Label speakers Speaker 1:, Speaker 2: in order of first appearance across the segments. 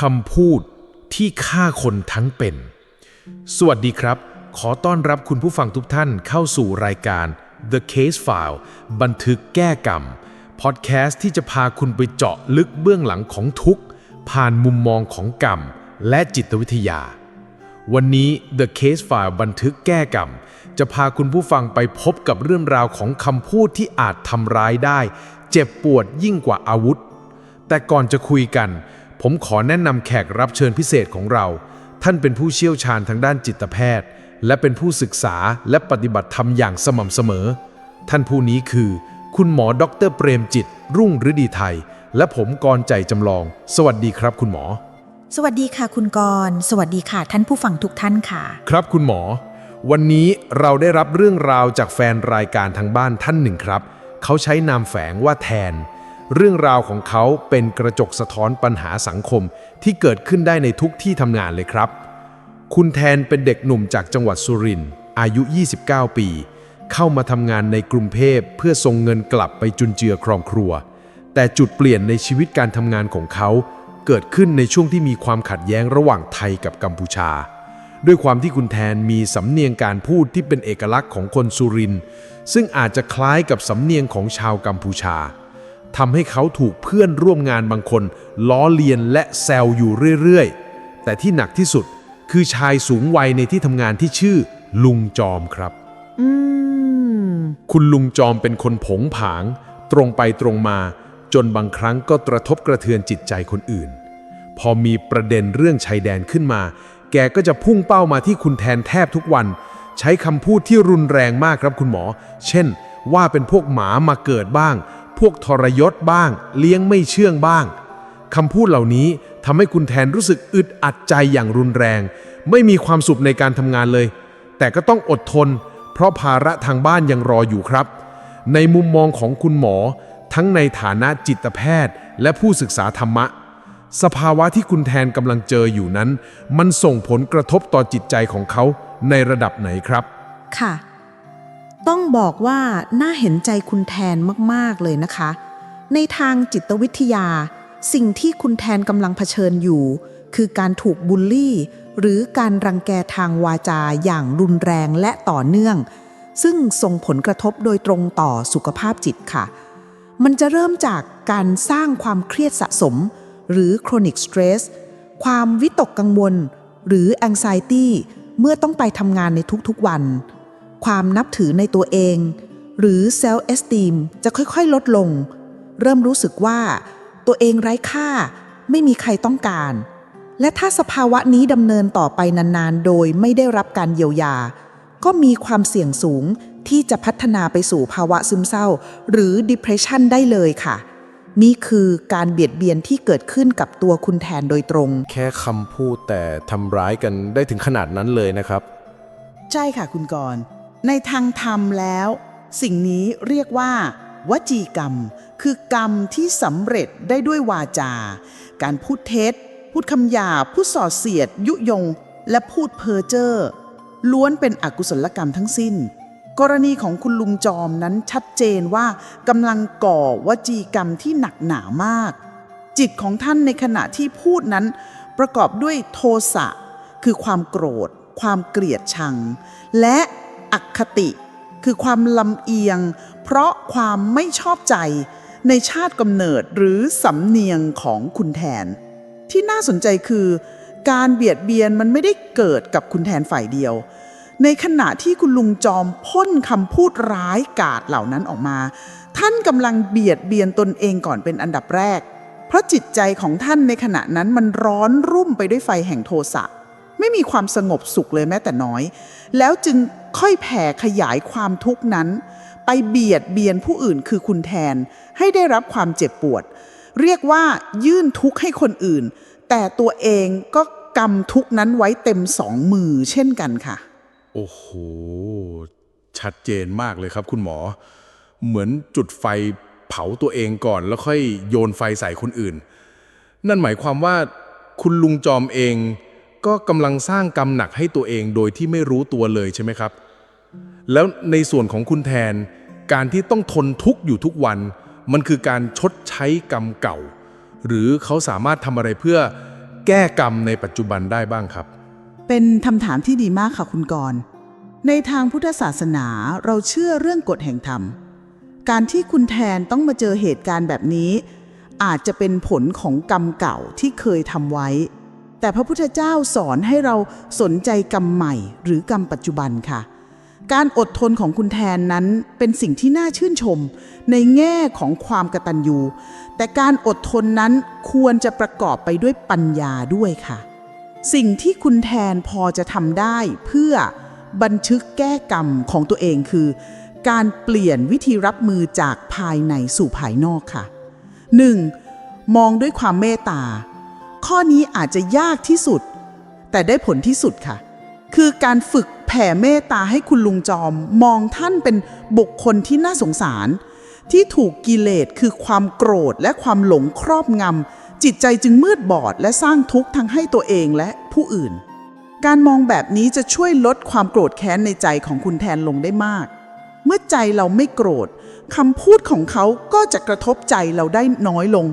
Speaker 1: คำพูดที่ฆ่าคนทั้งเป็น สวัสดีครับ ขอต้อนรับคุณผู้ฟังทุกท่านเข้าสู่รายการ The Case File บันทึกแก้กรรม พอดแคสต์ที่จะพาคุณไปเจาะลึกเบื้องหลังของทุกผ่านมุมมองของกรรม และจิตวิทยา วันนี้ The Case File บันทึกแก้กรรม จะพาคุณผู้ฟังไปพบกับเรื่องราวของคำพูดที่อาจทำร้ายได้ เจ็บปวดยิ่งกว่าอาวุธ แต่ก่อนจะคุยกัน ผมขอแนะนำแขกรับเชิญพิเศษของเรา ท่านเป็นผู้เชี่ยวชาญทางด้านจิตแพทย์ และเป็นผู้ศึกษาและปฏิบัติธรรมอย่างสม่ำเสมอ ท่านผู้นี้คือ คุณหมอดอกเตอรเปรมจิต รุ่งฤดีไทย และผมกรใจจำลอง สวัสดีครับคุณหมอ
Speaker 2: สวัสดีค่ะคุณกรณ์สวัสดีค่ะท่านผู้ฟังทุกท่านค่ะ
Speaker 1: ครับคุณหมอ วันนี้เราได้รับเรื่องราวจากแฟนรายการทางบ้านท่านหนึ่งครับ เขาใช้นามแฝงว่าแทน เรื่องราวของเขาเป็นกระจกสะท้อนปัญหาสังคมที่เกิดขึ้นได้ในทุกที่ทำงานเลยครับ คุณแทนเป็นเด็กหนุ่มจากจังหวัดสุรินทร์อายุ 29 ปี เข้ามาทำงานในกรุงเทพเพื่อส่งเงินกลับไปจุนเจือครอบครัว แต่จุดเปลี่ยนในชีวิตการทำงานของเขาเกิดขึ้นในช่วงที่มีความขัดแย้งระหว่างไทยกับกัมพูชา ด้วยความที่คุณแทนมีสำเนียงการพูดที่เป็นเอกลักษณ์ของคนสุรินทร์ซึ่งอาจจะคล้ายกับสำเนียงของชาวกัมพูชา ทำให้เขาถูกเพื่อนร่วมงานบางคน ล้อเลียนและแซวอยู่เรื่อยๆ แต่ที่หนักที่สุดคือชายสูงวัยในที่ทำงานที่ชื่อ ลุงจอมครับ
Speaker 2: อืม
Speaker 1: คุณลุงจอมเป็นคนผงผาง ตรงไปตรงมา จนบางครั้งก็กระทบกระเทือนจิตใจคนอื่น พอมีประเด็นเรื่องชายแดนขึ้นมา แกก็จะพุ่งเป้ามาที่คุณแทนแทบทุกวัน ใช้คำพูดที่รุนแรงมากครับคุณหมอ เช่น ว่าเป็นพวกหมามาเกิดบ้าง พวกทรยศบ้าง เลี้ยงไม่เชื่องบ้างคำพูดเหล่านี้ทำให้คุณแทนรู้สึกอึดอัดใจอย่างรุนแรง ไม่มีความสุขในการทำงานเลย แต่ก็ต้องอดทน เพราะภาระทางบ้านยังรออยู่ครับ ในมุมมองของคุณหมอ ทั้งในฐานะจิตแพทย์ และผู้ศึกษาธรรมะ สภาวะที่คุณแทนกำลังเจออยู่นั้น มันส่งผลกระทบต่อจิตใจของเขาในระดับไหนครับ
Speaker 2: ค่ะ ต้องบอกว่าน่าเห็นใจคุณแทนมากๆเลยนะคะ ในทางจิตวิทยา สิ่งที่คุณแทนกำลังเผชิญอยู่ คือการถูกบูลลี่ หรือการรังแกทางวาจาอย่างรุนแรงและต่อเนื่อง ซึ่งส่งผลกระทบโดยตรงต่อสุขภาพจิตค่ะ มันจะเริ่มจากการสร้างความเครียดสะสม หรือ chronic stress ความวิตกกังวล หรือ anxiety เมื่อต้องไปทำงานในทุกๆวัน ความนับถือในตัวเอง หรือ self esteem จะค่อยๆ ลดลง เริ่มรู้สึกว่า ตัวเองไร้ค่า ไม่มีใครต้องการ และถ้าสภาวะนี้ดำเนินต่อไปนานๆ โดยไม่ได้รับการเยียวยา ก็มีความเสี่ยงสูงที่จะพัฒนาไปสู่ภาวะซึมเศร้า หรือ depression ได้เลยค่ะ นี่คือการเบียดเบียนที่เกิดขึ้นกับตัวคุณแทนโดยตรง
Speaker 3: แค่คำพูดแต่ทำร้ายกันได้ถึงขนาดนั้นเลยนะครับ
Speaker 4: ใช่ค่ะคุณกรณ์ ในทางธรรมแล้ว สิ่งนี้เรียกว่า วจีกรรม คือกรรมที่สำเร็จได้ด้วยวาจา การพูดเท็จ พูดคำหยาพูดส่อเสียด ยุยง และพูดเพ้อเจ้อล้วนเป็นอกุศลกรรมทั้งสิ้น กรณีของคุณลุงจอมนั้นชัดเจนว่ากำลังก่อวจีกรรมที่หนักหนามาก จิตของท่านในขณะที่พูดนั้น ประกอบด้วยโทสะคือความโกรธ ความเกลียดชัง และ อคติ คือความลำเอียง เพราะความไม่ชอบใจในชาติกำเนิดหรือสำเนียงของคุณแทน ที่น่าสนใจคือ การเบียดเบียนมันไม่ได้เกิดกับคุณแทนฝ่ายเดียว ในขณะที่คุณลุงจอมพ่นคำพูดร้ายกาจเหล่านั้นออกมา ท่านกำลังเบียดเบียนตนเองก่อนเป็นอันดับแรก เพราะจิตใจของท่านในขณะนั้นมันร้อนรุ่มไปด้วยไฟแห่งโทสะไม่มีความสงบสุขเลยแม้แต่น้อย แล้วจึง ค่อยแผ่ขยายความทุกข์นั้น ไปเบียดเบียนผู้อื่นคือคุณแทน ให้ได้รับความเจ็บปวด เรียกว่ายื่นทุกข์ให้คนอื่น แต่ตัวเองก็กำทุกข์นั้นไว้เต็มสองมือเช่นกันค่ะ
Speaker 3: โอ้โห ชัดเจนมากเลยครับคุณหมอ เหมือนจุดไฟเผาตัวเองก่อนแล้วค่อยโยนไฟใส่คนอื่น นั่นหมายความว่าคุณลุงจอมเอง ก็กำลังสร้างกรรมหนักให้ตัวเองโดยที่ไม่รู้ตัวเลยใช่ไหมครับ แล้วในส่วนของคุณแทน การที่ต้องทนทุกข์อยู่ทุกวัน มันคือการชดใช้กรรมเก่า หรือเขาสามารถทำอะไรเพื่อ
Speaker 5: แก้กรรมในปัจจุบันได้บ้างครับ
Speaker 4: เป็นคำถามที่ดีมากค่ะคุณกรณ์ในทางพุทธศาสนาเราเชื่อเรื่องกฎแห่งธรรม การที่คุณแทนต้องมาเจอเหตุการณ์แบบนี้ อาจจะเป็นผลของกรรมเก่าที่เคยทำไว้ แต่พระพุทธเจ้าสอนให้เราสนใจกรรมใหม่หรือกรรมปัจจุบันค่ะ การอดทนของคุณแทนนั้นเป็นสิ่งที่น่าชื่นชม ในแง่ของความกตัญญูแต่การอดทนนั้นควรจะประกอบไปด้วยปัญญาด้วยค่ะ สิ่งที่คุณแทนพอจะทำได้เพื่อบันทึกแก้กรรมของตัวเองคือ การเปลี่ยนวิธีรับมือจากภายในสู่ภายนอกค่ะ 1. มองด้วยความเมตตา ข้อนี้อาจจะยากที่สุด แต่ได้ผลที่สุดค่ะ คือการฝึกแผ่เมตตาให้คุณลุงจอม มองท่านเป็นบุคคลที่น่าสงสาร ที่ถูกกิเลสคือความโกรธและความหลงครอบงำจิตใจจึงมืดบอดและสร้างทุกข์ทั้งให้ตัวเองและผู้อื่น การมองแบบนี้จะช่วยลดความโกรธแค้นในใจของคุณแทนลงได้มาก เมื่อใจเราไม่โกรธคำพูดของเขาก็จะกระทบใจเราได้น้อยลง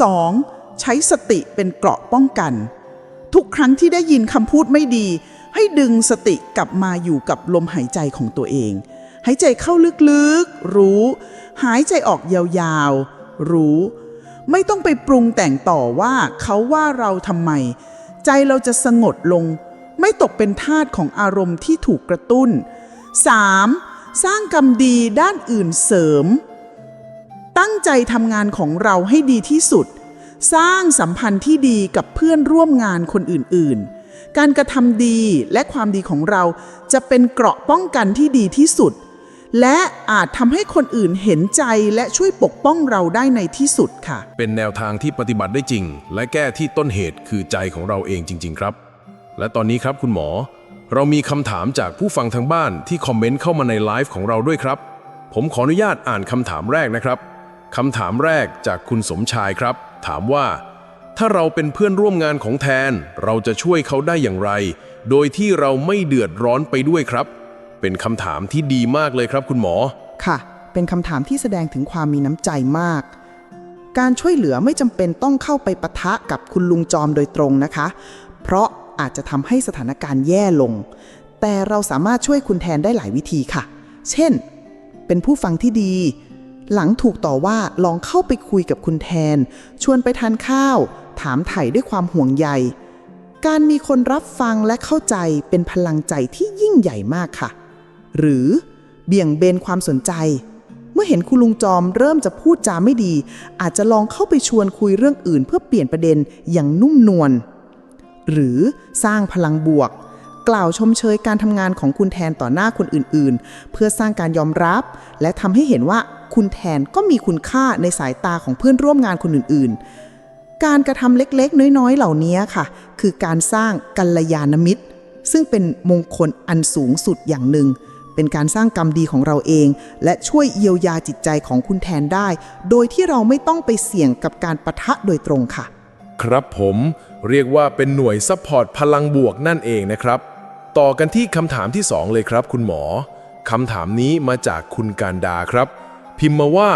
Speaker 4: 2. ใช้สติเป็นเกราะป้องกัน ทุกครั้งที่ได้ยินคำพูดไม่ดี ให้ดึงสติกลับมาอยู่กับลมหายใจของตัวเอง หายใจเข้าลึกๆ รู้ หายใจออกยาวๆ รู้ ไม่ต้องไปปรุงแต่งต่อว่าเขาว่าเราทำไม ใจเราจะสงบลง ไม่ตกเป็นทาสของอารมณ์ที่ถูกกระตุ้น 3. สร้างกรรมดีด้านอื่นเสริม ตั้งใจทำงานของเราให้ดีที่สุด สร้างสัมพันธ์ที่ดีกับเพื่อนร่วมงานคนอื่นๆ การกระทำดีและความดีของเราจะเป็นเกราะป้องกันที่ดีที่สุด และอาจทำให้คนอื่นเห็นใจและช่วยปกป้องเราได้ในที่สุดค่ะ
Speaker 1: เป็นแนวทางที่ปฏิบัติได้จริง และแก้ที่ต้นเหตุคือใจของเราเองจริง ๆ ครับ และตอนนี้ครับคุณหมอ เรามีคำถามจากผู้ฟังทางบ้านที่คอมเมนต์เข้ามาในไลฟ์ของเราด้วยครับ ผมขออนุญาตอ่านคำถามแรกนะครับคำถามแรกจากคุณสมชายครับ ถามว่า ถ้าเราเป็นเพื่อนร่วมงานของแทน เราจะช่วยเขาได้อย่างไร โดยที่เราไม่เดือดร้อนไปด้วยครับ เป็นคำถามที่ดีมากเลยครับคุณหมอ
Speaker 2: ค่ะ เป็นคำถามที่แสดงถึงความมีน้ำใจมาก การช่วยเหลือไม่จำเป็นต้องเข้าไปปะทะกับคุณลุงจอมโดยตรงนะคะ เพราะอาจจะทำให้สถานการณ์แย่ลง แต่เราสามารถช่วยคุณแทนได้หลายวิธีค่ะ เช่น เป็นผู้ฟังที่ดี หลังถูกต่อว่าลองเข้าไปคุยกับคุณแทน ชวนไปทานข้าว ถามไถ่ด้วยความห่วงใย การมีคนรับฟังและเข้าใจเป็นพลังใจที่ยิ่งใหญ่มากค่ะ หรือเบี่ยงเบนความสนใจ เมื่อเห็นคุณลุงจอมเริ่มจะพูดจาไม่ดี อาจจะลองเข้าไปชวนคุยเรื่องอื่น เพื่อเปลี่ยนประเด็นอย่างนุ่มนวลหรือสร้างพลังบวก กล่าวชมเชยการทำงานของคุณแทนต่อหน้าคนอื่นๆ เพื่อสร้างการยอมรับ และทำให้เห็นว่าคุณแทนก็มีคุณค่าในสายตาของเพื่อนร่วมงานคนอื่นๆ การกระทำเล็กๆ น้อยๆ เหล่านี้ค่ะ คือการสร้างกัลยาณมิตร ซึ่งเป็นมงคลอันสูงสุดอย่างหนึ่ง เป็นการสร้างกรรมดีของเราเอง และช่วยเยียวยาจิตใจของคุณแทนได้ โดยที่เราไม่ต้องไปเสี่ยงกับการปะทะโดยตรงค่ะ
Speaker 1: ครับผมเรียกว่าเป็นหน่วยซัพพอร์ตพลังบวกนั่นเองนะครับ ต่อกันที่คำถามที่ 2 เลยครับ คุณหมอคำถามนี้มาจากคุณการดาครับ พิมพ์มาว่า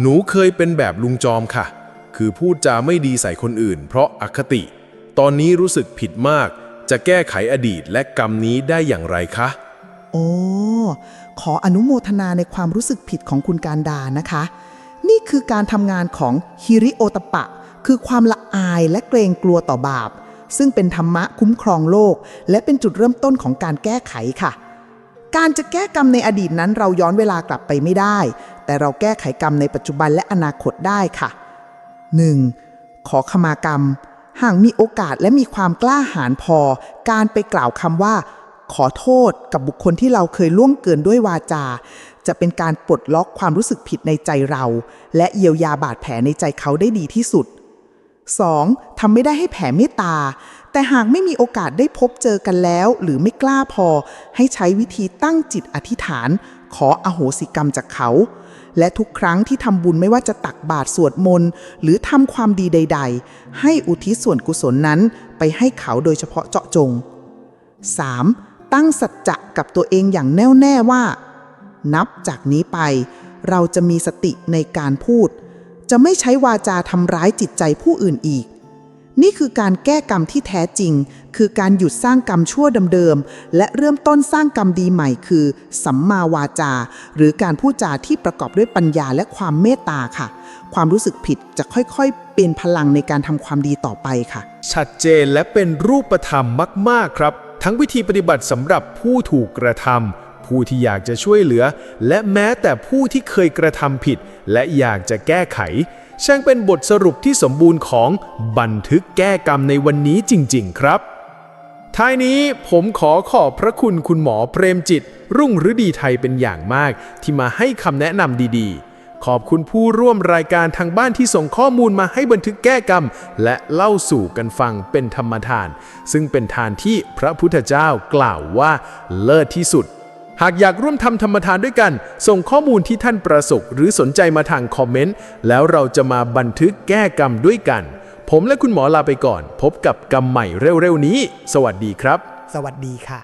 Speaker 1: หนูเคยเป็นแบบลุงจอมค่ะ คือพูดจาไม่ดีใส่คนอื่น เพราะอคติ ตอนนี้รู้สึกผิดมาก จะแก้ไขอดีตและกรรมนี้ได้อย่างไรคะ
Speaker 2: โอ้ขออนุโมทนาในความรู้สึกผิดของคุณการดานะคะ นี่คือการทำงานของฮิริโอตปะ คือความละอายและเกรงกลัวต่อบาป ซึ่งเป็นธรรมะคุ้มครองโลก และเป็นจุดเริ่มต้นของการแก้ไขค่ะ การจะแก้กรรมในอดีตนั้นเราย้อนเวลากลับไปไม่ได้ แต่เราแก้ไขกรรมในปัจจุบันและอนาคตได้ค่ะ 1. ขอขมากรรม หากมีโอกาสและมีความกล้าหาญพอ การไปกล่าวคำว่า ขอโทษกับบุคคลที่เราเคยล่วงเกินด้วยวาจา จะเป็นการปลดล็อกความรู้สึกผิดในใจเรา และเยียวยาบาดแผลในใจเขาได้ดีที่สุด 2. ทำไม่ได้ให้แผ่เมตตา แต่หากไม่มีโอกาสได้พบเจอกันแล้ว หรือไม่กล้าพอ ให้ใช้วิธีตั้งจิตอธิษฐาน ขออโหสิกรรมจากเขา และทุกครั้งที่ทำบุญไม่ว่าจะตักบาตรสวดมนต์ หรือทำความดีใด ๆ ให้อุทิศส่วนกุศลนั้นไปให้เขาโดยเฉพาะเจาะจง 3. ตั้งสัจจะกับตัวเองอย่างแน่วแน่ว่า นับจากนี้ไป เราจะมีสติในการพูด จะไม่ใช้วาจาทำร้ายจิตใจผู้อื่นอีก นี่คือการแก้กรรมที่แท้จริง คือการหยุดสร้างกรรมชั่วเดิมๆและเริ่มต้นสร้างกรรมดีใหม่ คือ สัมมาวาจา หรือการพูดจาที่ประกอบด้วยปัญญาและความเมตตาค่ะ ความรู้สึกผิดจะค่อยๆ เป็นพลังในการทำความดีต่อไปค่ะ
Speaker 1: ชัดเจนและเป็นรูปธรรมมาก ๆ ครับ ทั้งวิธีปฏิบัติสำหรับผู้ถูกกระทำ ผู้ที่อยากจะช่วยเหลือ และแม้แต่ผู้ที่เคยกระทำผิด และอยากจะแก้ไข ช่างเป็นบทสรุปที่สมบูรณ์ของบันทึกแก้กรรมในวันนี้จริง ๆ ครับ ท้ายนี้ผมขอขอบพระคุณคุณหมอเปรมจิต รุ่งฤดีไทยเป็นอย่างมาก ที่มาให้คำแนะนำดีๆขอบคุณผู้ร่วมรายการทางบ้านที่ส่งข้อมูลมาให้บันทึกแก้กรรม และเล่าสู่กันฟังเป็นธรรมทาน ซึ่งเป็นทานที่พระพุทธเจ้ากล่าวว่าเลิศที่สุด หากอยากร่วมทำธรรมทานด้วยกัน ส่งข้อมูลที่ท่านประสบหรือสนใจมาทางคอมเมนต์ แล้วเราจะมาบันทึกแก้กรรมด้วยกัน ผมและคุณหมอลาไปก่อน พบกับกรรมใหม่เร็วๆนี้ สวัสดีครับ
Speaker 6: สวัสดีค่ะ